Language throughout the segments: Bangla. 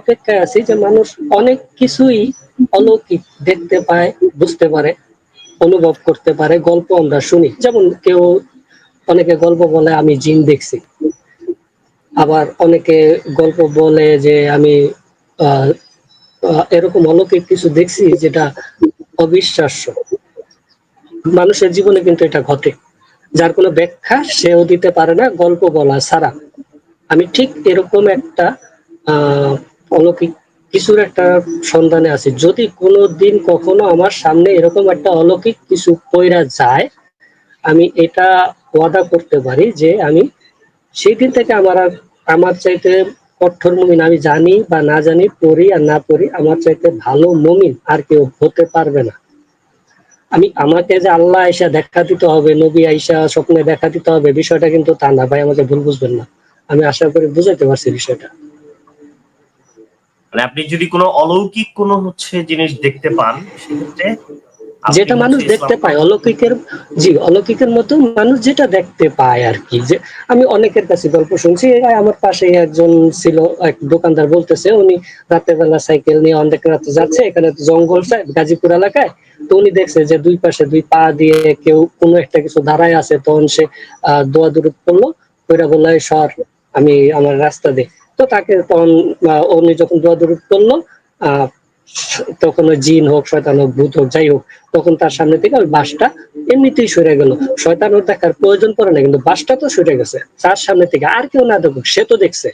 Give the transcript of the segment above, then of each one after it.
অপেক্ষায় আছি যে মানুষ অনেক কিছুই অলৌকিক দেখতে পায়, বুঝতে পারে, অনুভব করতে পারে, গল্প আমরা শুনি। যেমন কেউ অনেকে গল্প বলে, আমি জিন দেখছি। আবার অনেকে গল্প বলে যে, আমি এরকম অলৌকিক কিছু দেখছি যেটা অবিশ্বাস্য। মানুষের জীবনে কিন্তু এটা ঘটে। যার কোনো ব্যাখ্যা সেও দিতে পারে না, গল্প বলা ছাড়া। আমি ঠিক এরকম একটা আহ অলৌকিক কিছুর একটা সন্ধানে আছি। যদি কোনো দিন কখনো আমার সামনে এরকম একটা অলৌকিক কিছু পইরা যায়, আমি এটা ওয়াদা করতে পারি যে আমি সেই দিন থেকে আমার আমার চাইতে কঠোর মুমিন, আমি জানি বা না জানি, পড়ি আর না পড়ি, আমার চাইতে ভালো মমিন আর কেউ হতে পারবে না। আমি, আমাকে যে আল্লাহ আইসা দেখা দিতে হবে, নবী আইসা স্বপ্নে দেখা দিতে হবে, বিষয়টা কিন্তু তা না, ভাই, আমাকে ভুল বুঝবেন না। আমি আশা করি বুঝাতে পারছি বিষয়টা। মানে আপনি যদি কোনো অলৌকিক কোনো হচ্ছে জিনিস দেখতে পান সেক্ষেত্রে যেটা মানুষ দেখতে পায় অলৌকিকের জি অলৌকিকের মতো মানুষ যেটা দেখতে পায় আর কি। যে আমি অনেকের কাছে গল্প শুনছি আমার পাশে একজন ছিল এক দোকানদার বলতেছে উনি রাতের বেলা সাইকেল নিয়ে অনেক রাতে যাচ্ছে এখানে জঙ্গল গাজীপুর এলাকায়। তো উনি দেখছে যে দুই পাশে দুই পা দিয়ে কেউ কোনো একটা কিছু দাঁড়ায় আছে তখন সে আহ দোয়া দূরত করল ওইটা বলল "এই সর আমি আমার রাস্তা দে তো তাকে তখন উনি যখন দোয়া দূরত করল তখন ওই জিন হোক শয়তান হোক ভূত হোক যাই হোক তখন তার সামনে থেকে ওই বাসটা এমনিতেই সরে গেল। শয়তান ওর দেখার প্রয়োজন পড়ে না কিন্তু বাসটা তো সরে গেছে। তার সামনে থেকে আর কেউ না দেখুক সে তো দেখছে।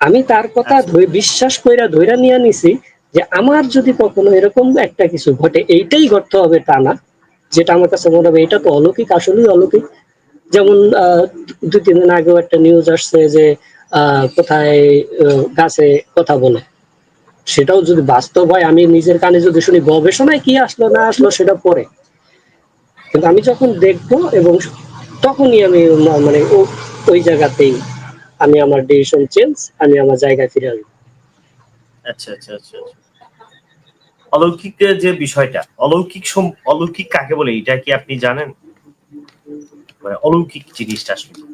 আমি তার কথা আচ্ছা। ধরে বিশ্বাস কইরা ধইরা নিয়ে নিছি যে আমার যদি কখনো এরকম একটা কিছু ঘটে এইটাই ঘটতে হবে তা না। যেটা আমার কাছে মনে হবে এটা তো অলৌকিক আসলেই অলৌকিক। যেমন আহ, দুই তিন দিন আগেও একটা নিউজ আসছে যে কোথায় গাছে কথা বলে। সেটাও যদি বাস্তব হয়, আমি নিজের কানে যদি শুনি, গবেষণায় কি আসলো, না আসলো, সেটা পরে। কিন্তু আমি যখন দেখব এবং তখনই আমি মানে ওই জায়গাতেই আমি আমার ডিসিশন চেঞ্জ আমি আমার জায়গায় ফিরে আসব। আচ্ছা আচ্ছা আচ্ছা আচ্ছা। অলৌকিকের যে বিষয়টা, অলৌকিক অলৌকিক কাকে বলে, এটা কি আপনি জানেন? মানে অলৌকিক জিনিসটা আসলে।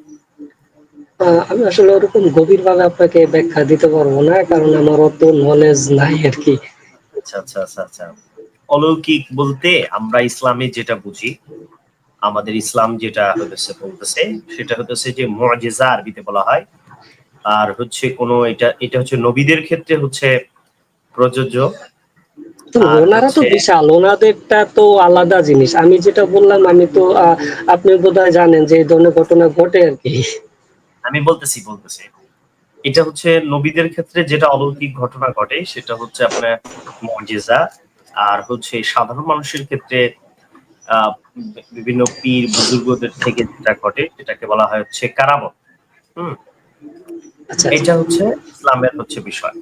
আমি আসলে ওরকম গভীর ভাবে আপনাকে ব্যাখ্যা দিতে পারব না কারণ আমার অত নলেজ নাই আর কি। আচ্ছা আচ্ছা আচ্ছা আচ্ছা। অলৌকিক বলতে আমরা ইসলামে যেটা বুঝি আমাদের ইসলাম যেটা হতেছে বলতেছে সেটা হতেছে যে মুআজিজা আরবিতে বলা হয়। আর হচ্ছে কোনো এটা এটা হচ্ছে নবীদের ক্ষেত্রে হচ্ছে প্রযোজ্য। তো ওনারা তো বিশাল ওনাদেরটা তো আলাদা জিনিস। আমি যেটা বললাম আমি তো আপনি বোধহয় জানেন যে এই ধরনের ঘটনা ঘটে আর কি। আমি বলতেছি বলতেছি। এটা হচ্ছে নবীদের ক্ষেত্রে যেটা অলৌকিক ঘটনা ঘটে সেটা হচ্ছে আপনার মজেজা আর হচ্ছে সাধারণ মানুষের ক্ষেত্রে বিভিন্ন পীর বুজুর্গদের থেকে যেটা ঘটে সেটাকে বলা হয় হচ্ছে কারামত। হুম? আচ্ছা। এটা হচ্ছে ইসলামের হচ্ছে বিষয়।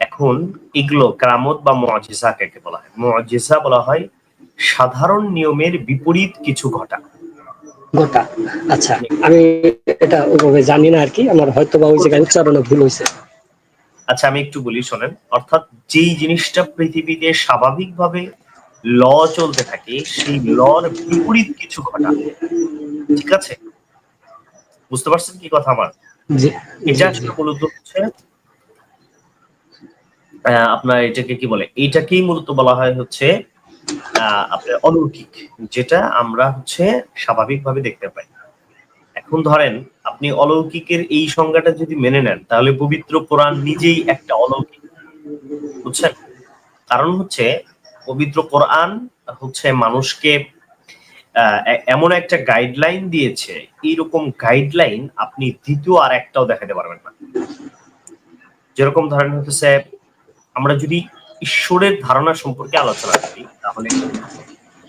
এখন এগুলো কারামত বা মজেজা কাকে বলা হয়? মজেজা বলা হয় সাধারণ নিয়মের বিপরীত কিছু ঘটা। গোটা। আচ্ছা আমি এটা ওইভাবে জানি না আর কি আমার হয়তো বা ওই জায়গায় উচ্চারণে ভুল হয়েছে। আচ্ছা আমি একটু বলি শোনেন। অর্থাৎ যেই জিনিসটা পৃথিবীতে স্বাভাবিকভাবে ল চলতে থাকে সেই লর বিপরীত কিছু ঘটা ঠিক আছে? বুঝতে পারছেন কি কথা আমার? এটা আসলে মূলত হচ্ছে আহ, আপনার এটাকে কি বলে? এটাকেই মূলত বলা হয় হচ্ছে আপনার অলৌকিক, যেটা আমরা হচ্ছে স্বাভাবিকভাবে দেখতে পাই। এখন ধরেন, আপনি অলৌকিকের এই সংজ্ঞাটা যদি মেনে নেন, তাহলে পবিত্র কোরআন নিজেই একটা অলৌকিক, বুঝছেন? কারণ হচ্ছে, পবিত্র কোরআন হচ্ছে মানুষকে এমন একটা গাইডলাইন দিয়েছে, এইরকম গাইডলাইন আপনি দ্বিতীয় আর একটাও দেখাতে পারবেন না। যেরকম ধরেন হচ্ছে, আমরা যদি ঈশ্বরের ধারণা সম্পর্কে আলোচনা করি তাহলে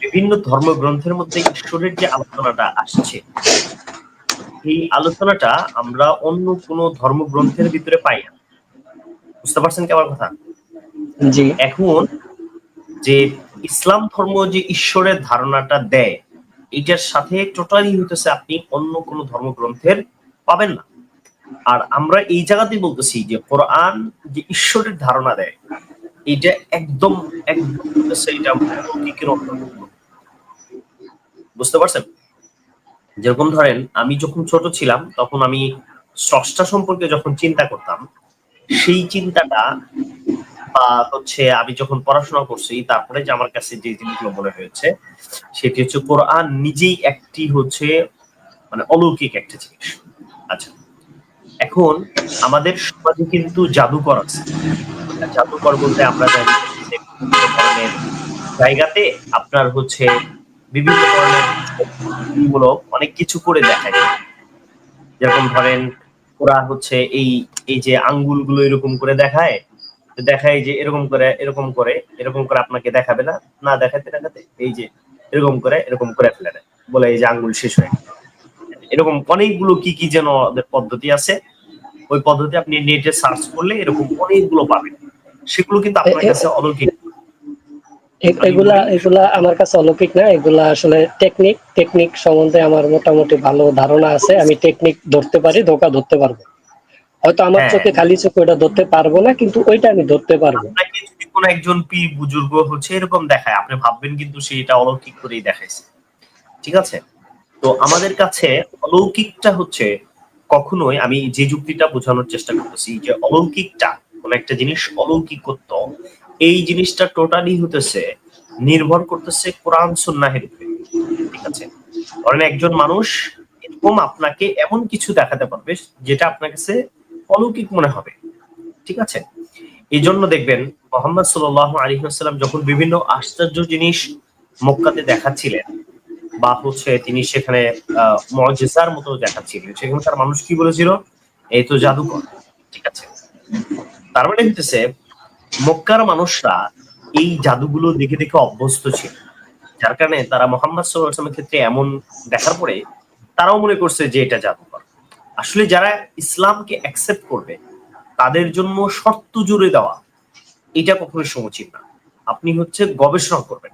বিভিন্ন ধর্মগ্রন্থের মধ্যে ঈশ্বরের যে আলোচনাটা আসছে এই আলোচনাটা আমরা অন্য কোনো ধর্মগ্রন্থের ভিতরে পাই না। বুঝতে পারছেন কি আমার কথা? জি। এখন যে ইসলাম ধর্ম যে ঈশ্বরের ধারণাটা দেয় এটার সাথে টোটালি হইতেছে আপনি অন্য কোনো ধর্মগ্রন্থের পাবেন না। আর আমরা এই জায়গাতেই বলতেছি যে কোরআন যে ঈশ্বরের ধারণা দেয় এটা একদম বুঝতে পারছেন? যেরকম ধরেন, আমি যখন ছোট ছিলাম, তখন আমি স্রষ্টা সম্পর্কে যখন চিন্তা করতাম, সেই চিন্তাটা বা হচ্ছে আমি যখন পড়াশোনা করছি, তারপরে যে আমার কাছে যে জিনিসগুলো মনে হয়েছে, সেটি হচ্ছে কোরআন নিজেই একটি হচ্ছে মানে অলৌকিক একটা জিনিস। আচ্ছা এখন আমাদের সমাজে কিন্তু জাদুকর আছে। জাদুকর বলতে আমরা জানি জায়গাতে আপনার হচ্ছে বিভিন্ন ধরনের অনেক কিছু করে দেখায় যেরকম ধরেন ওরা হচ্ছে এই এই যে আঙ্গুলগুলো এরকম করে দেখায় দেখায় যে এরকম করে এরকম করে এরকম করে আপনাকে দেখাবে না না দেখাতে দেখাতে, এই যে এরকম করে এরকম করে ফেলে বলে এই যে আঙ্গুল শেষ হয়ে। এরকম অনেকগুলো কি কি যেন ওদের পদ্ধতি আছে ওই পদ্ধতি আপনি নেটে সার্চ করলে এরকম অনেকগুলো পাবেন। সেগুলো কিন্তু আপনার কাছে অলৌকিক। এগুলা এগুলা আমার কাছে অলৌকিক না এগুলা আসলে টেকনিক টেকনিক সম্বন্ধে আমার মোটামুটি ভালো ধারণা আছে আমি টেকনিক ধরতে পারি ধোকা ধরতে পারব। হয়তো আমার হ্যাঁ। চোখে খালি চোখে ওটা ধরতে পারব না কিন্তু ওইটা আমি ধরতে পারব। আপনাকে যদি কোন একজন পীর বুজুর্গ হচ্ছে এরকম দেখায় আপনি ভাববেন কিন্তু সেটা অলৌকিক করেই দেখাইছে। ঠিক আছে? তো আমাদের কাছে অলৌকিকটা হচ্ছে কখনোই আমি যে যুক্তিটা বোঝানোর চেষ্টা করতেছি যে অলৌকিকটা, কোন একটা জিনিস অলৌকিকত্ব, এই জিনিসটা টোটালি হতেছে নির্ভর করতেছে কোরআন সুন্নাহের উপরে। ঠিক আছে? ধরেন একজন মানুষ এরকম আপনাকে এমন কিছু দেখাতে পারবে যেটা আপনার কাছে অলৌকিক মনে হবে। ঠিক আছে? এই জন্য দেখবেন মোহাম্মদ সাল আলী যখন বিভিন্ন আশ্চর্য জিনিস মক্কাতে দেখাচ্ছিলেন বা হচ্ছে তিনি সেখানে মজেসার মতো দেখাচ্ছিলেন সেখানে তার মানুষ কি বলেছিল? এই তো জাদুকর, ঠিক আছে? তার মানে হইতেছে, মক্কার মানুষরা এই জাদুগুলো দেখে দেখে অভ্যস্ত ছিল। যার কারণে তারা মোহাম্মদ সাল্লামের ক্ষেত্রে এমন দেখার পরে তারাও মনে করছে যে এটা জাদুকর। আসলে যারা ইসলামকে অ্যাকসেপ্ট করবে, তাদের জন্য শর্ত জুড়ে দেওয়া এটা কখনো সমুচিত না। আপনি হচ্ছে গবেষণা করবেন।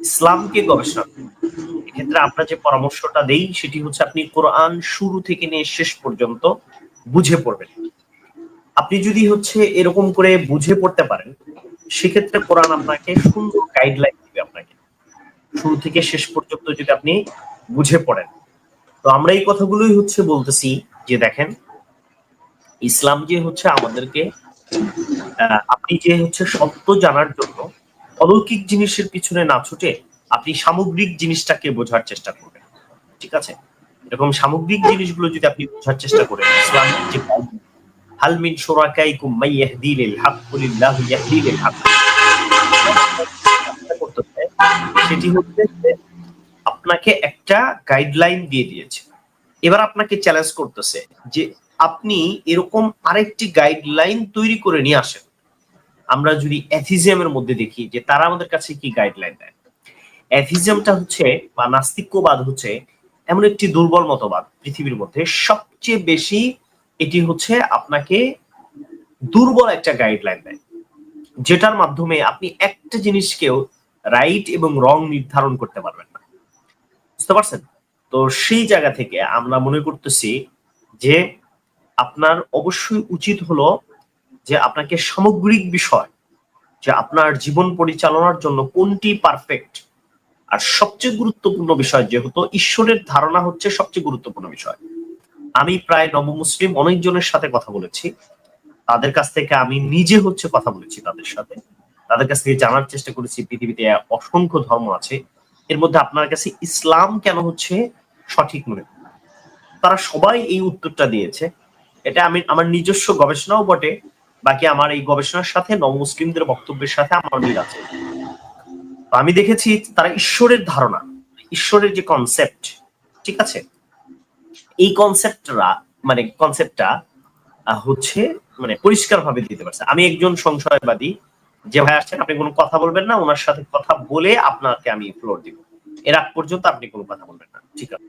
ইসলামকে গবেষণা এক্ষেত্রে আমরা যে পরামর্শটা দেই, সেটি হচ্ছে আপনি কোরআন শুরু থেকে নিয়ে শেষ পর্যন্ত বুঝে পড়বেন। আপনি যদি হচ্ছে এরকম করে বুঝে পড়তে পারেন, সেক্ষেত্রে কোরআন আপনাকে সুন্দর গাইডলাইন দিবে আপনাকে। শুরু থেকে শেষ পর্যন্ত যদি আপনি বুঝে পড়েন। তো আমরা এই কথাগুলোই হচ্ছে বলতেছি যে দেখেন, ইসলাম যে হচ্ছে আমাদেরকে আপনি যে হচ্ছে সত্য জানার জন্য অলৌকিক জিনিসের পিছনে না ছুটে আপনি সামগ্রিক জিনিসটাকে বোঝার চেষ্টা করবেন। ঠিক আছে? এরকম সামগ্রিক জিনিসগুলো যদি আপনি বোঝার চেষ্টা করেন, ইসলাম যে হাল মিন শুরাকাইকুম মাই ইয়াহদি লিল হক, কুলিল্লাহু ইয়াহদি লিল হক সেটি হচ্ছে আপনাকে একটা গাইডলাইন দিয়ে দিয়েছে। এবার আপনাকে চ্যালেঞ্জ করতেছে যে আপনি এরকম আরেকটি গাইডলাইন তৈরি করে নিয়ে আসেন। আমরা যদি অ্যাথিজিয়ামের মধ্যে দেখি যে তারা আমাদের কাছে কি গাইডলাইন দেয়? অ্যাথিজিয়ামটা হচ্ছে বা নাস্তিক্যবাদ হচ্ছে এমন একটি দুর্বল মতবাদ পৃথিবীর মধ্যে। সবচেয়ে বেশি এটি হচ্ছে আপনাকে দুর্বল একটা গাইডলাইন দেয়, যেটার মাধ্যমে আপনি একটা জিনিসকেও রাইট এবং রং নির্ধারণ করতে পারবেন না। বুঝতে পারছেন? তো সেই জায়গা থেকে আমরা মনে করতেছি যে আপনার অবশ্যই উচিত হলো যে আপনাকে সামগ্রিক বিষয়, যে আপনার জীবন পরিচালনার জন্য কোনটি পারফেক্ট আর সবচেয়ে গুরুত্বপূর্ণ বিষয় যেহেতু ঈশ্বরের ধারণা হচ্ছে সবচেয়ে গুরুত্বপূর্ণ বিষয়। আমি প্রায় নবমুসলিম অনেকজনের সাথে কথা বলেছি। তাদের কাছ থেকে আমি নিজে হচ্ছে কথা বলেছি তাদের সাথে। তাদের কাছ থেকে জানার চেষ্টা করেছি, পৃথিবীতে অসংখ্য ধর্ম আছে। এর মধ্যে আপনার কাছে ইসলাম কেন হচ্ছে সঠিক মনে তারা সবাই এই উত্তরটা দিয়েছে। এটা আমি, আমার নিজস্ব গবেষণাও বটে। বাকি আমার এই গবেষণার সাথে নবমুসলিমদের বক্তব্যের সাথে আমার মিল আছে। আমি দেখেছি তারা ঈশ্বরের ধারণা ঈশ্বরের যে কনসেপ্ট ঠিক আছে? এই কনসেপ্টরা মানে কনসেপ্টটা হচ্ছে মানে পরিষ্কার ভাবে দিতে পারছে। আমি একজন সংশয়বাদী যে ভাই আসছেন আপনি কোনো কথা বলবেন না ওনার সাথে কথা বলে আপনাকে আমি ফ্লোর দিব। এর আগ পর্যন্ত আপনি কোনো কথা বলবেন না ঠিক আছে?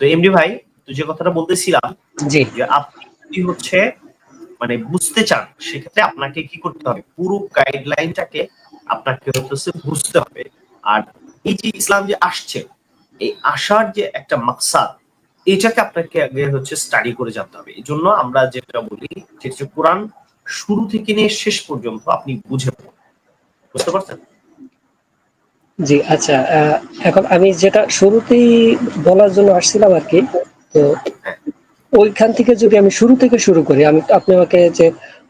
তো এমডি ভাই তুই যে কথাটা বলতেছিলাম জি। যে আপনি হচ্ছে মানে বুঝতে চান সেক্ষেত্রে আপনাকে কি করতে হবে? পুরো গাইডলাইনটাকে আপনাকে হচ্ছে বুঝতে হবে। আর এই যে ইসলাম যে আসছে এই আসার যে একটা মাকসাদ এটাকে আপনাকে আগে হচ্ছে স্টাডি করে জানতে হবে। এই জন্য আমরা যেটা বলি যে কোরআন শুরু থেকে নিয়ে শেষ পর্যন্ত আপনি বুঝে। বুঝতে পারছেন? জি আচ্ছা এখন আমি যেটা শুরুতেই বলার জন্য আসছিলাম আর কি তো ওইখান থেকে যদি আমি শুরু থেকে শুরু করি আমি আপনি আমাকে যে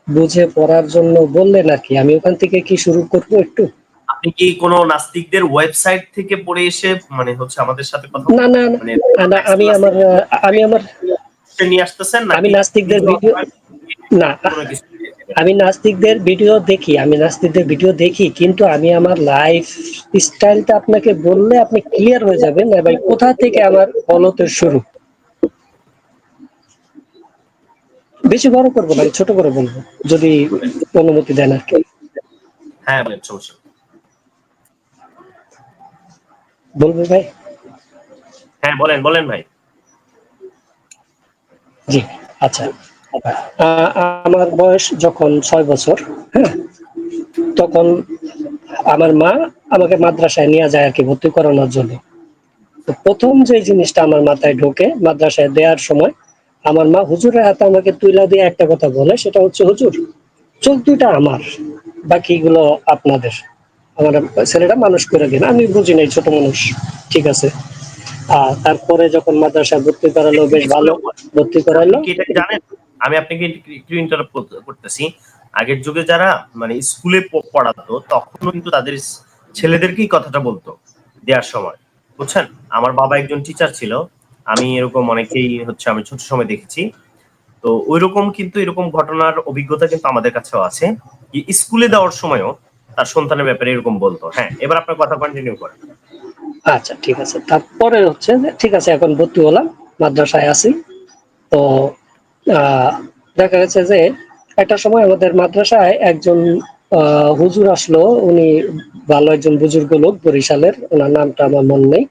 বুঝে পড়ার জন্য বললেন আর কি আমি ওখান থেকে কি শুরু করব একটু? আপনি কি কোনো নাস্তিকদের ওয়েবসাইট থেকে পড়ে এসে মানে হচ্ছে আমাদের সাথে কথা না না না, মানে আমি আমার আমি আমার নিয়ে আসতেছেন না আমি নাস্তিকদের ভিডিও না আমি নাস্তিকদের ভিডিও দেখি আমি নাস্তিকদের ভিডিও দেখি কিন্তু আমি আমার লাইফ স্টাইলটা আপনাকে বললে আপনি ক্লিয়ার হয়ে যাবেন না ভাই কোথা থেকে আমার বলতের শুরু? বেশি বড় করব না ছোট করে বলব যদি অনুমতি দেন আর কি। হ্যাঁ সমস্যা। বলব ভাই? হ্যাঁ বলেন বলেন ভাই। জি আচ্ছা। আমার বয়স যখন ছয় বছর হ্যাঁ তখন আমার মা আমাকে মাদ্রাসায় নিয়ে যায় আর কি ভর্তি করানোর জন্য। তো প্রথম যে জিনিসটা আমার মাথায় ঢোকে মাদ্রাসায় দেওয়ার সময় আমার মা হুজুরের হাতে আমাকে তুইলা দিয়ে একটা কথা বলে, সেটা হচ্ছে, হুজুর চোখ দুটা আমার, বাকিগুলো আপনাদের। আমার ছেলেটা মানুষ করে দিন, আমি বুঝি নাই, ছোট মানুষ, ঠিক আছে? আর তারপরে যখন মাদ্রাসায় ভর্তি করালো, বেশ ভালো ভর্তি করালো। জানেন? আমি আপনাকে একটু ইন্টারাপ্ট করতেছি। আগের যুগে যারা মানে স্কুলে পড়াতো, তখনও কিন্তু তাদের ছেলেদেরকেই কথাটা বলতো, দেওয়ার সময়। বুঝছেন? আমার বাবা একজন টিচার ছিল আমি এরকম অনেকেই হচ্ছে আমি ছোট সময় দেখেছি। তো ওইরকম কিন্তু এরকম ঘটনার অভিজ্ঞতা কিন্তু আমাদের কাছেও আছে। স্কুলে দেওয়ার সময়ও তার সন্তানের ব্যাপারে এরকম বলতো। হ্যাঁ এবার আপনার কথা কন্টিনিউ করেন। আচ্ছা ঠিক আছে। তারপরে হচ্ছে যে, ঠিক আছে, এখন ভর্তি হলাম, মাদ্রাসায় আছি। তো দেখা গেছে যে, একটা সময় আমাদের মাদ্রাসায় একজন হুজুর আসলো। উনি ভালো একজন বুজুর্গ লোক, বরিশালের। ওনার নামটা আমার মনে নেই।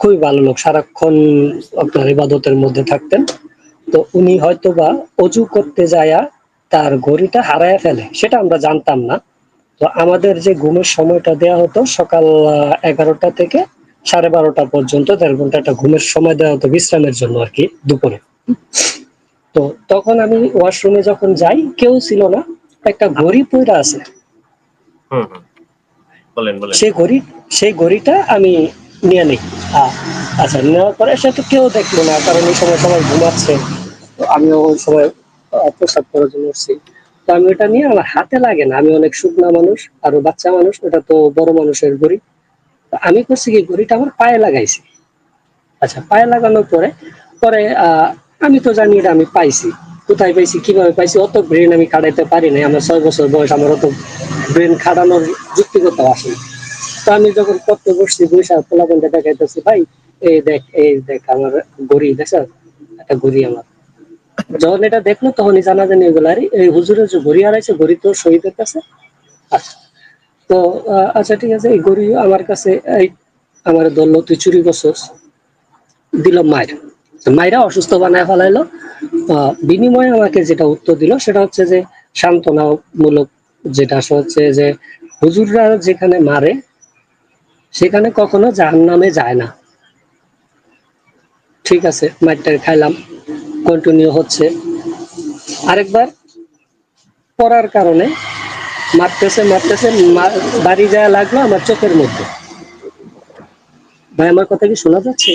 খুবই ভালো লোক সারাক্ষণ আপনার ইবাদতের মধ্যে থাকতেন। তো উনি হয়তো বা অজু করতে যায়া তার ঘড়িটা হারায় ফেলে সেটা আমরা জানতাম না। তো আমাদের যে ঘুমের সময়টা দেয়া হতো সকাল এগারোটা থেকে সাড়ে বারোটা পর্যন্ত দেড় ঘণ্টা একটা ঘুমের সময় দেওয়া হতো বিশ্রামের জন্য আর কি দুপুরে। তো তখন আমি ওয়াশরুমে যখন যাই কেউ ছিল না একটা ঘড়ি পইরা আছে। হুম হুম। বলেন বলেন। সেই ঘড়ি সেই ঘড়িটা আমি নিয়ে নিই। আচ্ছা নেওয়ার পরে সেটা কেউ দেখল না কারণ এই সময় সবাই ঘুমাচ্ছে। তো আমিও ওই সময় প্রসাদ করার জন্য উঠছি। তো আমি ওটা নিয়ে আমার হাতে লাগে না। আমি অনেক শুকনা মানুষ আরও বাচ্চা মানুষ ওটা তো বড় মানুষের ঘড়ি। আমি করছি কি ঘড়িটা আমার পায়ে লাগাইছি। আচ্ছা পায়ে লাগানোর পরে পরে আহ, আমি তো জানি এটা আমি পাইছি। কোথায় পাইছি কীভাবে পাইছি অত ব্রেন আমি খাটাইতে পারি নাই। আমার ছয় বছর বয়স আমার অত ব্রেন খাটানোর যুক্তিগত আসে। তো আমি যখন পড়তে বসছি বৈশাখ পোলাপনটা দেখাইতেছি ভাই, এই দেখ এই দেখ, আমার গড়ি, দেখছ? একটা গড়ি আমার। যখন এটা দেখল, তখনই জানা জানি এগুলো আরে, এই হুজুরের যে ঘড়ি হারাইছে ঘড়ি তো শহীদের কাছে আচ্ছা। তো আচ্ছা ঠিক আছে, এই ঘড়ি আমার কাছে, এই আমার ধরলো, তুই চুরি করছস? দিল মায়ের। মায়েরা অসুস্থ বানায় ফেলাইলো। বিনিময়ে আমাকে যেটা উত্তর দিল, সেটা হচ্ছে যে সান্ত্বনামূলক যেটা হচ্ছে যে হুজুররা যেখানে মারে সেখানে কখনো জাহান নামে যায় না। ঠিক আছে মাইরটা খাইলাম কন্টিনিউ হচ্ছে। আরেকবার পড়ার কারণে মারতেছে মারতেছে বাড়ি যায় লাগল আমার চোখের মধ্যে। ভাই আমার কথা কি শোনা যাচ্ছে?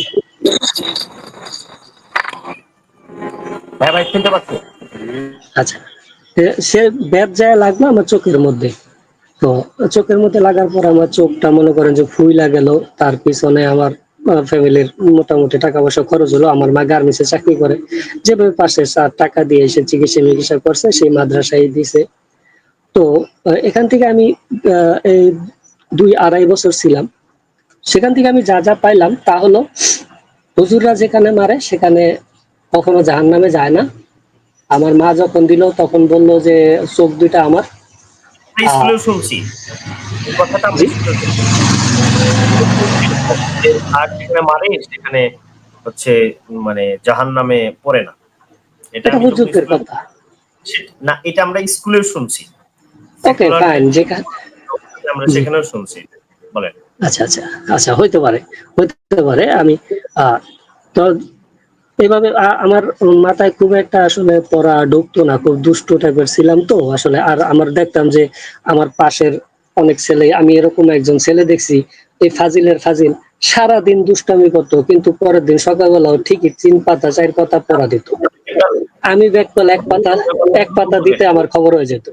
হ্যাঁ ভাই শুনতে পাচ্ছি। আচ্ছা সে ব্যাট যায় লাগল আমার চোখের মধ্যে। তো চোখের মধ্যে লাগার পর আমার চোখটা মনে করেন যে ফুইলা গেল। তার পিছনে আমার ফ্যামিলির মোটামুটি টাকা পয়সা খরচ হলো। আমার মা গার্মেন্টসে চাকরি করে। যেভাবে পাশে সার টাকা দিয়ে এসে চিকিৎসা মিকিৎসা করছে, সেই মাদ্রাসায় দিছে। তো এখান থেকে আমি এই দুই আড়াই বছর ছিলাম। সেখান থেকে আমি যা যা পাইলাম তা হলো, হুজুররা যেখানে মারে সেখানে কখনো জাহান নামে যায় না। আমার মা যখন দিল তখন বলল যে, চোখ দুইটা আমরা। স্কুলেও শুনছি। কথাটা? শুনছি। আর যেখানে মারে সেখানে হচ্ছে মানে জাহান নামে পড়ে না। এটা আমি স্কুলে- কথা। না এটা আমরা স্কুলেও শুনছি। ওকে ফাইন যেখানে আমরা সেখানেও শুনছি বলেন। আচ্ছা আচ্ছা আচ্ছা হইতে পারে হইতে পারে। আমি তো এইভাবে আমার মাথায় খুব একটা আসলে পড়া ঢুকতো না খুব দুষ্ট টাইপের ছিলাম তো আসলে। আর আমার দেখতাম যে আমার পাশের অনেক ছেলে আমি এরকম একজন ছেলে দেখছি এই ফাজিলের ফাজিল সারা দিন দুষ্টামি করতো কিন্তু পরের দিন সকালবেলাও ঠিকই তিন পাতা চার পাতা পড়া দিত। আমি ব্যাক করলে এক পাতা এক পাতা দিতে আমার খবর হয়ে যেত।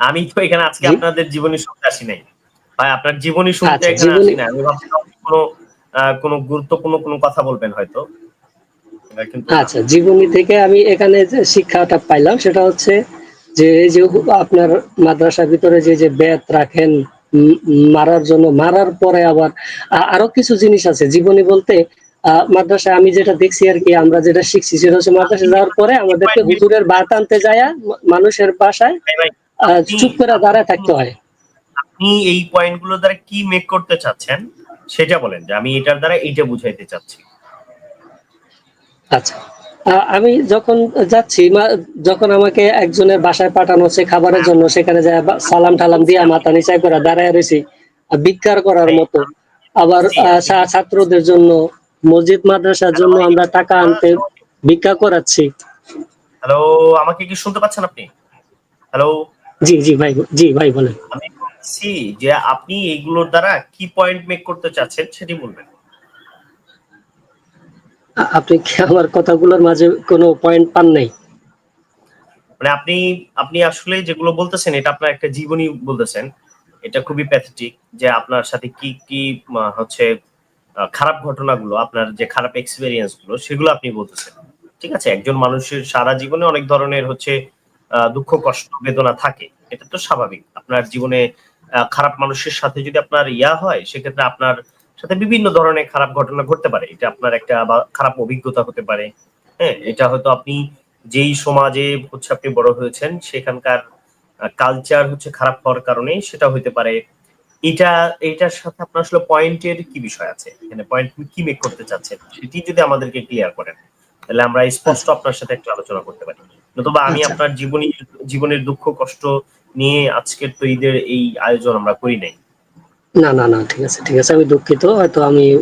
আমি তো এখানে আজকে আপনাদের জীবনী শুনতে আসি নাই। ভাই আপনার জীবনী শুনতে আচ্ছা, এখানে আসি না আমি ভাবছিলাম কোনো কোনো গুরুত্বপূর্ণ কোনো কথা বলবেন হয়তো। আচ্ছা জীবনী থেকে আমি এখানে যে শিক্ষাটা পাইলাম সেটা হচ্ছে যে এই যে আপনার মাদ্রাসার ভিতরে যে যে বেত রাখেন মারার জন্য মারার পরে আবার আরও কিছু জিনিস আছে। জীবনী বলতে মাদ্রাসায় আমি যেটা দেখছি আর কি আমরা যেটা শিখছি সেটা হচ্ছে মাদ্রাসায় যাওয়ার পরে আমাদেরকে হুজুরের বাত আনতে যায় মানুষের বাসায় চুপ করে দাঁড়ায় থাকতে হয়। আপনি এই পয়েন্টগুলো দ্বারা কি মেক করতে চাচ্ছেন সেটা বলেন যে আমি এটার দ্বারা এইটা বুঝাইতে চাচ্ছি। আচ্ছা। আমি যখন যাচ্ছি যখন আমাকে একজনের বাসায় পাঠানো হচ্ছে খাবারের জন্য সেখানে যায় সালাম টালাম দিয়ে মাথা নিচা করে দাঁড়ায় রয়েছি আ, ভিক্ষার করার মতো। আবার ছাত্রদের জন্য মসজিদ মাদ্রাসার জন্য আমরা টাকা আনতে ভিক্ষা করাচ্ছি। হ্যালো আমাকে কি শুনতে পাচ্ছেন আপনি? হ্যালো। জি জি ভাই জি ভাই বলেন। আমি বলছি যে আপনি এগুলোর দ্বারা কি পয়েন্ট মেক করতে চাচ্ছেন সেটি বলবেন। আপনি কি আমার কথাগুলোর মাঝে কোনো পয়েন্ট পান নাই? মানে আপনি আপনি আসলে যেগুলো বলতেছেন, এটা আপনার একটা জীবনী বলতেছেন, এটা খুবই প্যাথেটিক যে আপনার সাথে কি কি হচ্ছে খারাপ ঘটনাগুলো, আপনার যে খারাপ এক্সপিরিয়েন্সগুলো, সেগুলো আপনি বলতেছেন। ঠিক আছে? একজন মানুষের সারা জীবনে অনেক ধরনের হচ্ছে দুঃখ, কষ্ট, বেদনা থাকে। এটা তো স্বাভাবিক। আপনার জীবনে খারাপ মানুষের সাথে যদি আপনার ইয়া হয়, সেক্ষেত্রে আপনার সাথে বিভিন্ন ধরনের খারাপ ঘটনা ঘটতে পারে। এটা আপনার একটা খারাপ অভিজ্ঞতা হতে পারে। হ্যাঁ এটা হয়তো আপনি যেই সমাজে হচ্ছে আপনি বড় হয়েছেন সেখানকার কালচার হচ্ছে খারাপ হওয়ার কারণে সেটা হতে পারে। এটা এটার সাথে আপনার আসলে পয়েন্টের কি বিষয় আছে? এখানে পয়েন্ট কি মেক করতে চাচ্ছেন? সেটি যদি আমাদেরকে ক্লিয়ার করেন তাহলে আমরা স্পষ্ট আপনার সাথে একটু আলোচনা করতে পারি। নতুবা আমি আচ্ছা। আপনার জীবনী জীবনের দুঃখ কষ্ট নিয়ে আজকের তো ঈদের এই আয়োজন আমরা করি নাই। না না না ঠিক আছে ঠিক আছে আমি দুঃখিত হয়তো আমি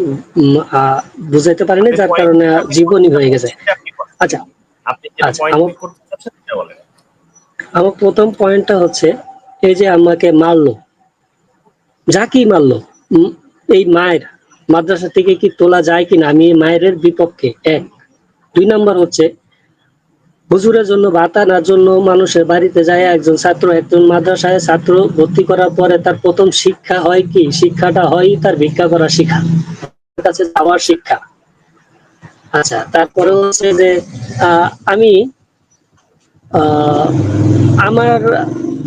বুঝাইতে পারিনি যার কারণে জীবনী হয়ে গেছে। আচ্ছা আচ্ছা, আমার- প্রথম পয়েন্টটা হচ্ছে এই যে আমাকে মারলো। যাকেই মারলো? এই মায়ের। মাদ্রাসা থেকে কি তোলা যায় কিনা? আমি মায়ের বিপক্ষে এক। দুই নাম্বার হচ্ছে হুজুরের জন্য ভাত আনার জন্য মানুষের বাড়িতে যায় একজন ছাত্র, একজন মাদ্রাসায় ছাত্র ভর্তি করার পরে তার প্রথম শিক্ষা হয় কি? শিক্ষাটা হয় তার ভিক্ষা করা শিক্ষা। কাছে যাওয়ার শিক্ষা। আচ্ছা তারপরে হচ্ছে যে আমি আমার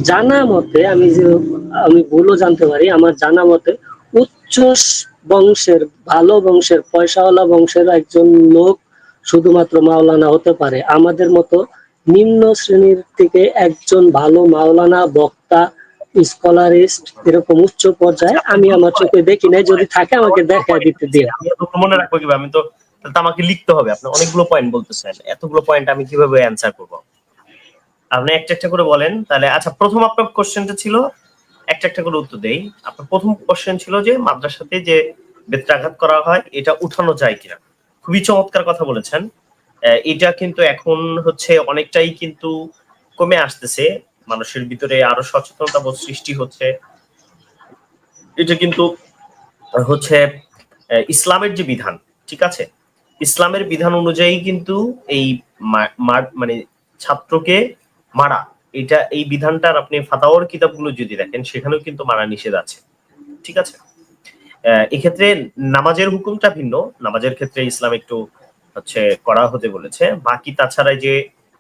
জানা মতে, আমি যে, আমি ভুলও জানতে পারি, আমার জানা মতে উচ্চ বংশের, ভালো বংশের, পয়সাওয়ালা বংশের একজন লোক শুধুমাত্র মাওলানা হতে পারে। আমাদের মতো নিম্ন শ্রেণির থেকে একজন ভালো মাওলানা, বক্তা, স্কলারিস্ট এরকম উচ্চ পর্যায়ে আমি আমার চোখে দেখি নাই। যদি থাকে আমাকে দেখা দিতে তো মনে রাখব কীভাবে? আমি তো আমাকে লিখতে হবে। আপনি অনেকগুলো পয়েন্ট বলতেছেন। এতগুলো পয়েন্ট আমি কীভাবে অ্যান্সার করব? আপনি একটা একটা করে বলেন। তাহলে আচ্ছা প্রথম আপনার কোশ্চেনটা ছিল, একটা একটা করে উত্তর দেই। আপনার প্রথম কোশ্চেন ছিল যে, মাদ্রাসাতে যে বেত্রাঘাত করা হয়, এটা উঠানো যায় কিনা? খুবই চমৎকার কথা বলেছেন। এটা কিন্তু এখন হচ্ছে অনেকটাই কিন্তু কমে আসতেছে। মানুষের ভিতরে আরও সচেতনতা বোধ সৃষ্টি হচ্ছে। এটা কিন্তু হচ্ছে ইসলামের যে বিধান, ঠিক আছে? ইসলামের বিধান অনুযায়ী কিন্তু এই মানে ছাত্রকে মারা, এটা এই বিধানটার আপনি ফাতাওয়ার কিতাবগুলো যদি দেখেন, সেখানেও কিন্তু মারা নিষেধ আছে। ঠিক আছে? এক্ষেত্রে নামাজের হুকুমটা ভিন্ন। নামাজের ক্ষেত্রে ইসলাম একটু হচ্ছে করা হতে বলেছে। বাকি তাছাড়া যে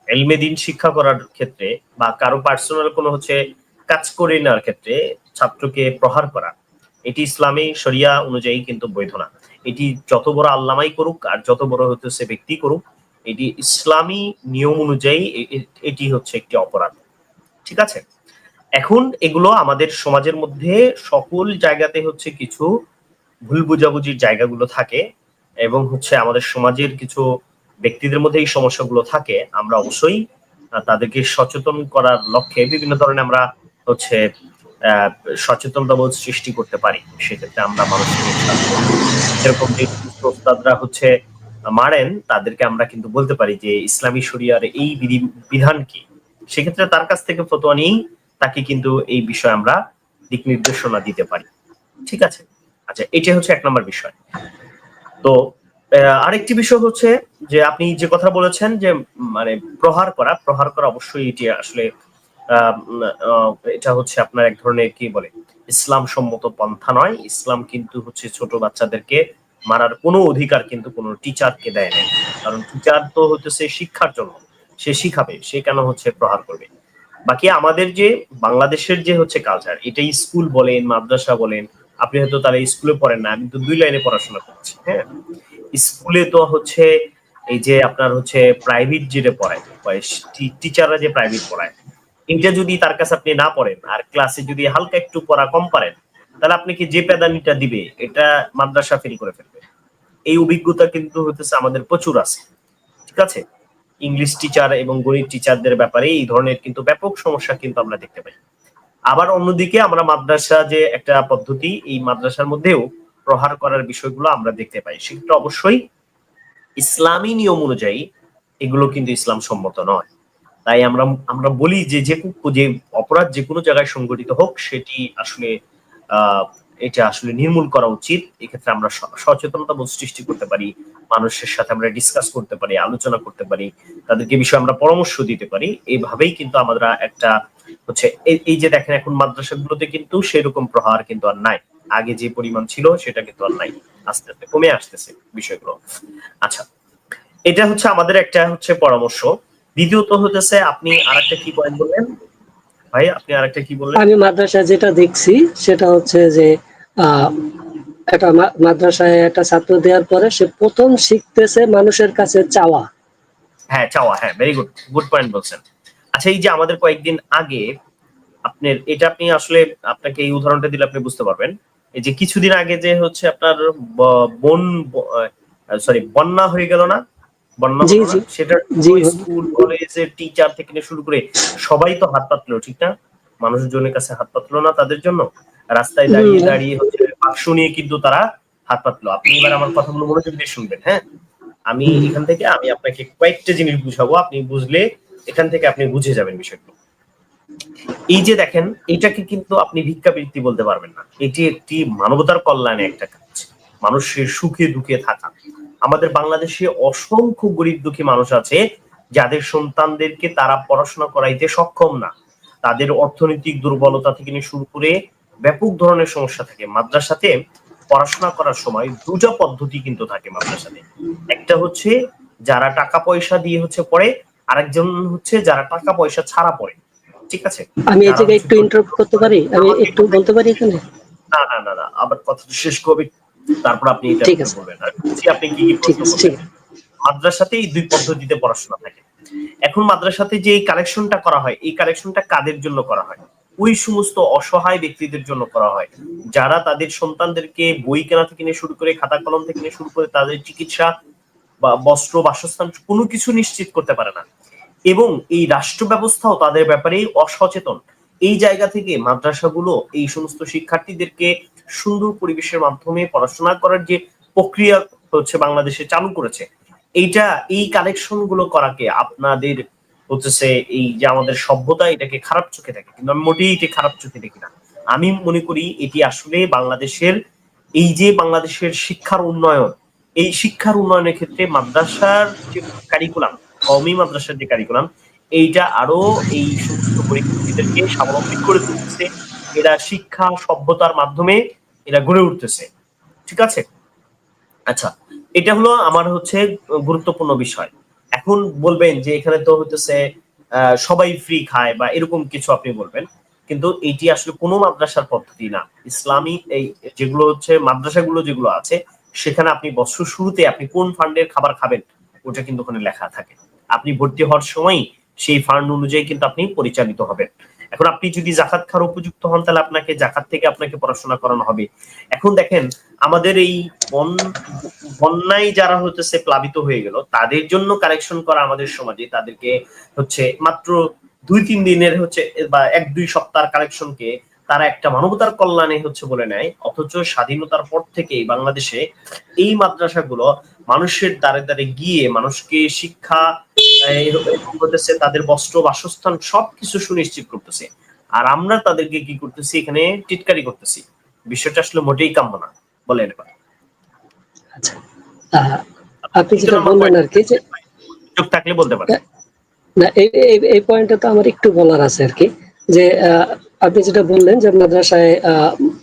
এলমে দিন শিক্ষা করার ক্ষেত্রে বা কারও পার্সোনাল কোনো হচ্ছে কাজ করে নেওয়ার ক্ষেত্রে ছাত্রকে প্রহার করা, এটি ইসলামী শরিয়া অনুযায়ী কিন্তু বৈধ না। এটি যত বড় আল্লামাই করুক আর যত বড় হতে সে ব্যক্তি করুক, এটি ইসলামী নিয়ম অনুযায়ী এটি হচ্ছে একটি অপরাধ। ঠিক আছে? এখন এগুলো আমাদের সমাজের মধ্যে সকল জায়গাতে হচ্ছে কিছু ভুল বুঝাবুঝির জায়গাগুলো থাকে এবং হচ্ছে আমাদের সমাজের কিছু ব্যক্তিদের মধ্যে এই সমস্যাগুলো থাকে, আমরা অবশ্যই তাদেরকে সচেতন করার লক্ষ্যে বিভিন্ন ধরনের আমরা হচ্ছে সচেতনতা বোধ সৃষ্টি করতে পারি। সেক্ষেত্রে আমরা মানুষকে এরকম যে হচ্ছে মারেন, তাদেরকে আমরা কিন্তু বলতে পারি যে ইসলামী শরিয়ার এই বিধি- বিধান কি? সেক্ষেত্রে তার কাছ থেকে ফতোয়া নিয়েই তাকে কিন্তু এই বিষয়ে আমরা দিক নির্দেশনা দিতে পারি। ঠিক আছে? আচ্ছা এটা হচ্ছে এক নম্বর বিষয়। তো আরেকটি বিষয় হচ্ছে যে আপনি যে কথা বলেছেন যে মানে প্রহার করা প্রহার করা অবশ্যই এটি আসলে এটা হচ্ছে আপনার এক ধরনের কি বলে, ইসলাম সম্মত পন্থা নয়। ইসলাম কিন্তু হচ্ছে ছোট বাচ্চাদেরকে মারার কোনো অধিকার কিন্তু কোনো টিচারকে দেয় না কারণ টিচার তো হচ্ছে শিক্ষার জন্য। সে শিখাবে, সে কেন হচ্ছে প্রহার করবে? বাকি আমাদের যে, বাংলাদেশের যে হচ্ছে কালচার এটা স্কুল বলেন, মাদ্রাসা বলেন আপনি হয়তো তারা স্কুলে পড়েন না, আমি তো দুই লাইনে পড়াশোনা করছি হ্যাঁ? স্কুলে তো হচ্ছে এই যে আপনার হচ্ছে প্রাইভেট যেটা পড়ায় টিচাররা যে প্রাইভেট পড়ায় এটা যদি তার কাছে আপনি না পড়েন, আর ক্লাসে যদি হালকা একটু পড়া কম পারেন, তাহলে আপনি কি যে প্যাদানিটা দিবে, এটা মাদ্রাসা ফেল করে ফেলবে। এই অভিজ্ঞতা কিন্তু হতেছে আমাদের প্রচুর আছে, ঠিক আছে? ইংলিশ টিচার এবং গণিত টিচারদের ব্যাপারে এই ধরনের কিন্তু ব্যাপক সমস্যা কিন্তু আমরা দেখতে পাই। আবার অন্যদিকে আমরা মাদ্রাসা যে একটা পদ্ধতি, এই মাদ্রাসার মধ্যেও প্রহার করার বিষয়গুলো আমরা দেখতে পাই। সেক্ষেত্রে অবশ্যই ইসলামী নিয়ম অনুযায়ী এগুলো কিন্তু ইসলাম সম্মত নয়। তাই আমরা আমরা বলি যে যে যে অপরাধ যে কোনো জায়গায় সংঘটিত হোক, সেটি আসলে এটা আসলে নির্মূল করা উচিত। এক্ষেত্রে আমরা সচেতনতা বোধ সৃষ্টি করতে পারি। মানুষের সাথে আমরা ডিসকাস করতে পারি, আলোচনা করতে পারি, তাদেরকে বিষয়ে আমরা পরামর্শ দিতে পারি এইভাবেই কিন্তু আমরা একটা হচ্ছে, এই- যে দেখেন এখন মাদ্রাসাগুলোতে কিন্তু সেরকম প্রহার কিন্তু আর নাই। আগে যে পরিমাণ ছিল সেটা কিন্তু আর নাই, আস্তে আস্তে কমে আসতেছে বিষয়গুলো। আচ্ছা এটা হচ্ছে আমাদের একটা হচ্ছে পরামর্শ। দ্বিতীয়ত হতেছে আপনি আরেকটা কি পয়েন্ট বললেন? ভাই, আপনি আরেকটা কি বললেন? আমি মাদ্রাসায় যেটা দেখছি, সেটা হচ্ছে যে একটা মাদ্রাসায় একটা ছাত্র দেওয়ার পরে সে প্রথম শিখতেছে মানুষের কাছে চাওয়া। হ্যাঁ চাওয়া হ্যাঁ ভেরি গুড গুড পয়েন্ট বলছেন। আচ্ছা এই যে আমাদের কয়েকদিন আগে আপনার এটা আপনি আসলে আপনাকে এই উদাহরণটা দিলে আপনি বুঝতে পারবেন। এই যে কিছুদিন আগে যে হচ্ছে আপনার বন সরি বন্যা হয়ে গেল না? বন্যা। সেটা। স্কুল কলেজের টিচার থেকে নিয়ে শুরু করে সবাই তো হাত পাতলো ঠিক না? মানুষজনের কাছে হাত পাতলো না তাদের জন্য? রাস্তায় দাঁড়িয়ে দাঁড়িয়ে হচ্ছে বাক্স নিয়ে কিন্তু তারা হাত পাতলো। আপনি এবার আমার কথাগুলো মনোযোগ দিয়ে শুনবেন হ্যাঁ? আমি এখান থেকে, আমি আপনাকে কয়েকটা জিনিস বুঝাবো। আপনি বুঝলে এখান থেকে আপনি বুঝে যাবেন বিষয়গুলো। এই যে দেখেন, এটাকে কিন্তু আপনি ভিক্ষাবৃত্তি বলতে পারবেন না। এটি একটি মানবতার কল্যাণে একটা কাজ। মানুষের সুখে দুঃখে থাকা। আমাদের বাংলাদেশে অসংখ্য গরিব দুঃখী মানুষ আছে, যাদের সন্তানদেরকে তারা পড়াশোনা করাইতে সক্ষম না। তাদের অর্থনৈতিক দুর্বলতা থেকে শুরু করে ব্যাপক ধরনের সমস্যা থাকে। মাদ্রাসাতে পড়াশোনা করার সময় দুটা পদ্ধতি কিন্তু থাকে মাদ্রাসাতে। একটা হচ্ছে যারা টাকা পয়সা দিয়ে হচ্ছে পড়ে আরেকজন হচ্ছে যারা টাকা পয়সা ছাড়া পড়ে। ঠিক আছে? আমি এই জায়গায় একটু ইন্টারাপ্ট করতে পারি? আমি একটু বলতে পারি এখানে? না না না না আবার কথাটা শেষ করবে তারপর আপনি এটা ঠিক আছে। বলবেন। আর আপনি কি কি প্রশ্ন মাদ্রাসাতে এই দুই পদ্ধতিতে পড়াশোনা থাকে। এখন মাদ্রাসাতে যে এই কারেকশনটা করা হয় এই কালেকশনটা কাদের জন্য করা হয়? ওই সমস্ত অসহায় ব্যক্তিদের জন্য করা হয়। যারা তাদের সন্তানদেরকে বই কেনা থেকে নিয়ে শুরু করে খাতা কলম থেকে নিয়ে শুরু করে তাদের চিকিৎসা বা বস্ত্র, বাসস্থান কোনো কিছু নিশ্চিত করতে পারে না। এবং এই রাষ্ট্র ব্যবস্থাও তাদের ব্যাপারে অসচেতন। এই জায়গা থেকে মাদ্রাসাগুলো এই সমস্ত শিক্ষার্থীদেরকে সুন্দর পরিবেশের মাধ্যমে পড়াশোনা করার যে প্রক্রিয়া হচ্ছে বাংলাদেশে চালু করেছে, এইটা এই কালেকশনগুলো করাকে আপনাদের হচ্ছে এই যে আমাদের সভ্যতা, এটাকে খারাপ চোখে দেখে। কিন্তু আমি মোটেই এটি খারাপ চোখে দেখি না। আমি মনে করি এটি আসলে বাংলাদেশের, এই যে বাংলাদেশের শিক্ষার উন্নয়ন, এই শিক্ষার উন্নয়নের ক্ষেত্রে মাদ্রাসার যে কারিকুলাম কওমি মাদ্রাসার যে কারিকুলাম এইটা আরও এই সমস্ত পরীক্ষার্থীদেরকে স্বাবলম্বী করে তুলতেছে। এরা শিক্ষা, সভ্যতার মাধ্যমে এরা গড়ে উঠতেছে। ঠিক আছে? আচ্ছা এটা হলো আমার হচ্ছে গুরুত্বপূর্ণ বিষয়। এখন বলবেন যে এখানে তো হতেছে সবাই ফ্রি খায় বা এরকম কিছু আপনি বলবেন, কিন্তু এটি আসলে কোনো মাদ্রাসার পদ্ধতি না। ইসলামী এই যেগুলো হচ্ছে মাদ্রাসাগুলো যেগুলো আছে, সেখানে আপনি বছর শুরুতে আপনি কোন ফান্ডের খাবার খাবেন, ওটা কিন্তু ওখানে লেখা থাকে। আপনি ভর্তি হওয়ার সময় সেই ফান্ড অনুযায়ী কিন্তু আপনি পরিচালিত হবেন। এখন আপনি যদি জাকাত খাওয়ার উপযুক্ত হন, তাহলে আপনাকে জাকাত থেকে আপনাকে পড়াশোনা করানো হবে। এখন দেখেন, আমাদের এই বন- বন্যায় যারা হচ্ছে প্লাবিত হয়ে গেল, তাদের জন্য কারেকশন করা আমাদের সমাজে, তাদেরকে হচ্ছে মাত্র দুই তিন দিনের হচ্ছে বা এক দুই সপ্তাহ কালেকশনকে তারা একটা মানবতার কল্যাণে হচ্ছে বলে নেয় অথচ স্বাধীনতার পর থেকেই বাংলাদেশে এই মাদ্রাসাগুলো মানুষের দ্বারে দ্বারে গিয়ে মানুষকে শিক্ষা হতেছে তাদের বস্ত্র বাসস্থান সবকিছু সুনিশ্চিত করতেছে। আর আমরা তাদেরকে কি করতেছি? এখানে টিটকারি করতেছি। বিষয়টা আসলে মোটেই কাম্য না। বলেন এবার। আচ্ছা। আপনি যেটা বললেন আর কি যে থাকলে বলতে পারেন। না এই এই- পয়েন্টটা তো আমার একটু বলার আছে আর কি। যে আপনি যেটা বললেন যে মাদ্রাসায়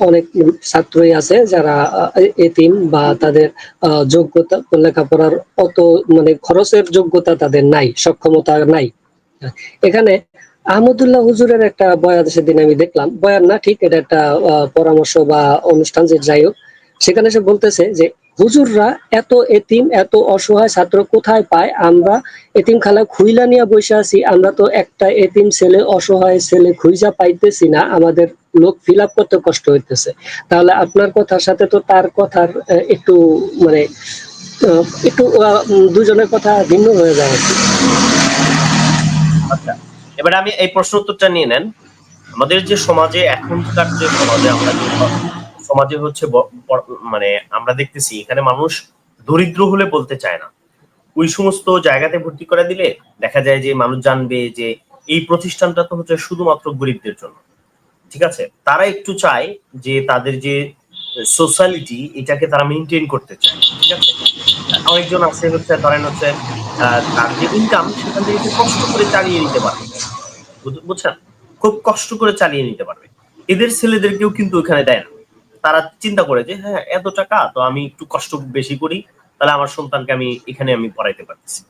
অনেক ছাত্রই আছে যারা এতিম বা তাদের যোগ্যতা লেখাপড়ার অত মানে খরচের যোগ্যতা তাদের নাই, সক্ষমতা নাই। এখানে আহমদুল্লাহ হুজুরের একটা বয়ান সেদিন আমি দেখলাম। বয়ান না, ঠিক, এটা একটা পরামর্শ বা অনুষ্ঠান যে যাই হোক। সেখানে সে বলতেছে যে হুজুররা এত এতিম, এত অসহায় ছাত্র কোথায় পায়? আমরা এতিম খালা খুইলা নিয়ে বসে আছি, আমরা তো একটা এতিম ছেলে, অসহায় ছেলে খুঁজা পাইতেছি না, আমাদের লোক ফিল আপ করতে কষ্ট হইতেছে। তাহলে আপনার কথার সাথে তো তার কথার একটু মানে একটু দুজনের কথা ভিন্ন হয়ে যায় আচ্ছা এবার আমি এই প্রশ্ন উত্তরটা নিয়ে নেন। আমাদের যে সমাজে এখনকার যে সমাজে আমরা সমাজে হচ্ছে মানে আমরা দেখতেছি এখানে মানুষ দরিদ্র হলে বলতে চায় না। ওই সমস্ত জায়গাতে ভর্তি করে দিলে দেখা যায় যে মানুষ জানবে যে এই প্রতিষ্ঠানটা তো হচ্ছে শুধুমাত্র গরিবদের জন্য। ঠিক আছে? তারা একটু চায় যে তাদের যে সোশ্যালিটি এটাকে তারা মেনটেন করতে চায়। ঠিক আছে? অনেকজন আছে হচ্ছে, ধরেন হচ্ছে তার যে ইনকাম সেখান থেকে কষ্ট করে চালিয়ে নিতে পারবে। বুঝ- বুঝছেন? খুব কষ্ট করে চালিয়ে নিতে পারবে। এদের ছেলেদেরকেও কিন্তু ওখানে দেয় না। তারা চিন্তা করে যে হ্যাঁ এত টাকা তো আমি একটু কষ্ট বেশি করি তাহলে আমার সন্তানকে আমি এখানে আমি পড়াইতে পারতেছি।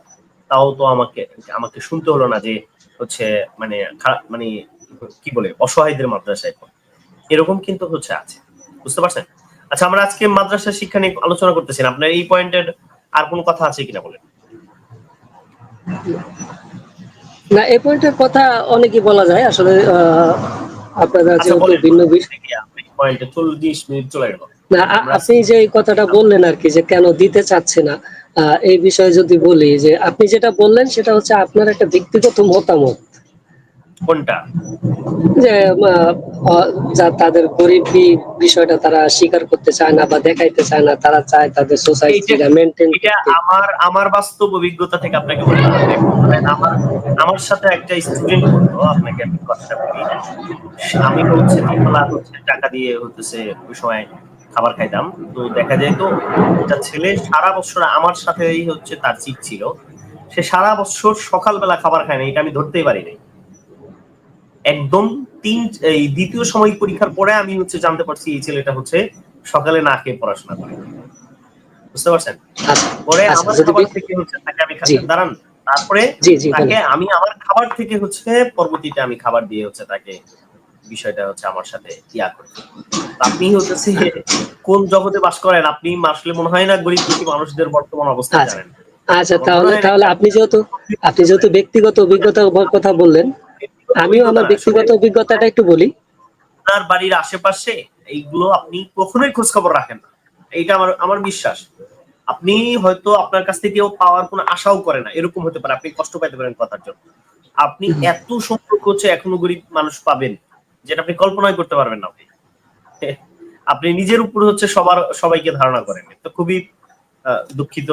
তাও তো আমাকে আমাকে শুনতে হলো না যে হচ্ছে মানে খারাপ মানে কি বলে অসহায়দের মাদ্রাসায় পড়ে। এরকম কিন্তু হচ্ছে আছে বুঝতে পারছেন? আচ্ছা আমরা আজকে মাদ্রাসা শিক্ষা নিয়ে আলোচনা করতেছি আপনার এই পয়েন্টের আর কোনো কথা আছে কিনা বলেন? না এই পয়েন্টের কথা অনেকই বলা যায়। আসলে আপনারা আচ্ছা যেহেতু ভিন্ন বিষয় পয়েন্টে চল্লিশ মিনিট চলে গেল। না আপনি যে এই কথাটা বললেন আর কি যে কেন দিতে চাচ্ছে না আহ, এই বিষয়ে যদি বলি যে আপনি যেটা বললেন সেটা হচ্ছে আপনার একটা ব্যক্তিগত মতামত। কোনটা? যে তাদের গরিবী বিষয়টা তারা স্বীকার করতে চায় না বা দেখাইতে চায় না তারা চায় তাদের সোসাইটিটা মেনটেন এটা আমার আমার বাস্তব অভিজ্ঞতা থেকে আপনাকে বলতে হবে আমার আমার সাথে একটা স্টুডেন্ট পড়তো আপনাকে আমি কথাটা বলি। আমি হচ্ছে তিনবেলা হচ্ছে টাকা দিয়ে হতেছে ওই সময় খাবার খাইতাম। তো দেখা যায় তো একটা ছেলে সারা বছর আমার সাথেই হচ্ছে তার চিট ছিল। সে সারা বছর সকালবেলা খাবার খায় না এটা আমি ধরতেই পারি নাই। একদম তিন এই দ্বিতীয় সময় পরীক্ষার পরে আমি হচ্ছে জানতে পারছি এই ছেলেটা হচ্ছে সকালে না খেয়ে পড়াশোনা করে। বুঝতে পারছেন? আচ্ছা। পরে আচ্ছা, আমার খাবার থেকে হচ্ছে তাকে আমি। খাবার দাঁড়ান তারপরে তাকে আমি আমার খাবার থেকে হচ্ছে পরবর্তীতে আমি খাবার দিয়ে হচ্ছে তাকে বিষয়টা হচ্ছে আমার সাথে ইয়া করে। আপনি হচ্ছে কোন জগতে বাস করেন? আপনি আসলে মনে হয় না গরিব দুঃখী মানুষদের বর্তমান অবস্থা আচ্ছা। জানেন। আচ্ছা তাহলে তাহলে আপনি যেহেতু আপনি যেহেতু ব্যক্তিগত অভিজ্ঞতার কথা বললেন আমিও আমার ব্যক্তিগত অভিজ্ঞতাটা একটু বলি। আপনার বাড়ির আশেপাশে এইগুলো আপনি কখনোই খোঁজ খবর রাখেন না। এইটা আমার আমার বিশ্বাস। আপনি হয়তো আপনার কাছ থেকে কেউ পাওয়ার কোনো আশাও করে না। এরকম হতে পারে আপনি কষ্ট পাইতে পারেন কথার জন্য। আপনি এত সম্পর্ক হচ্ছে এখনও গরিব মানুষ পাবেন যেটা আপনি কল্পনাই করতে পারবেন না আপনি। আপনি নিজের উপর হচ্ছে সবার সবাইকে ধারণা করেন। তো খুবই দুঃখিত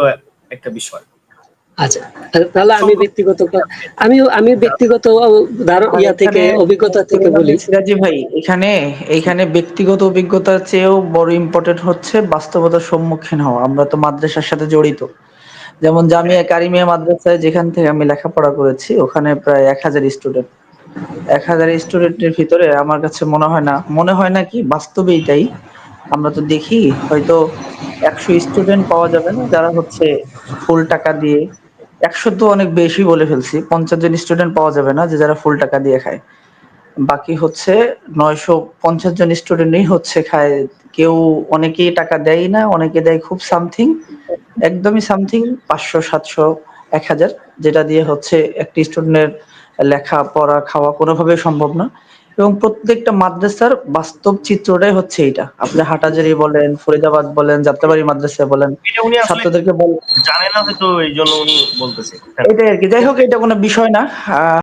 একটা বিষয়। আচ্ছা তাহলে আমি ব্যক্তিগত আমি আমি ব্যক্তিগত ইয়া থেকে অভিজ্ঞতা থেকে বলি সিরাজি ভাই এখানে এখানে ব্যক্তিগত অভিজ্ঞতার চেয়েও বড় ইম্পর্টেন্ট হচ্ছে বাস্তবতার সম্মুখীন হওয়া। আমরা তো মাদ্রাসার সাথে জড়িত। যেমন জামিয়া কারিমিয়া মাদ্রাসায় যেখান থেকে আমি লেখাপড়া করেছি ওখানে প্রায় এক হাজার স্টুডেন্ট এক হাজার স্টুডেন্টের ভিতরে আমার কাছে মনে হয় না মনে হয় না কি বাস্তবে তাই আমরা তো দেখি হয়তো একশো স্টুডেন্ট পাওয়া যাবে না যারা হচ্ছে ফুল টাকা দিয়ে একশো তো অনেক বেশি বলে ফেলছি। পঞ্চাশ জন স্টুডেন্ট পাওয়া যাবে না যে যারা ফুল টাকা দিয়ে খায়। বাকি হচ্ছে নয়শো পঞ্চাশ জন স্টুডেন্টই হচ্ছে খায়। কেউ অনেকেই টাকা দেয় না, অনেকে দেয় খুব সামথিং একদমই সামথিং পাঁচশো, সাতশো, এক হাজার, যেটা দিয়ে হচ্ছে একটি স্টুডেন্টের লেখা, পড়া, খাওয়া কোনোভাবে সম্ভব না। এবং প্রত্যেকটা মাদ্রাসার বাস্তব চিত্রটাই হচ্ছে এটা আপনি হাটাজারি বলেন ফরিদাবাদ বলেন যাত্রাবাড়ি মাদ্রাসা বলেন ছাত্রদেরকে বলেন জানেন না তো এই জন্য উনি বলতেছে। এটাই আর কি। যাই হোক এটা কোনো বিষয় না।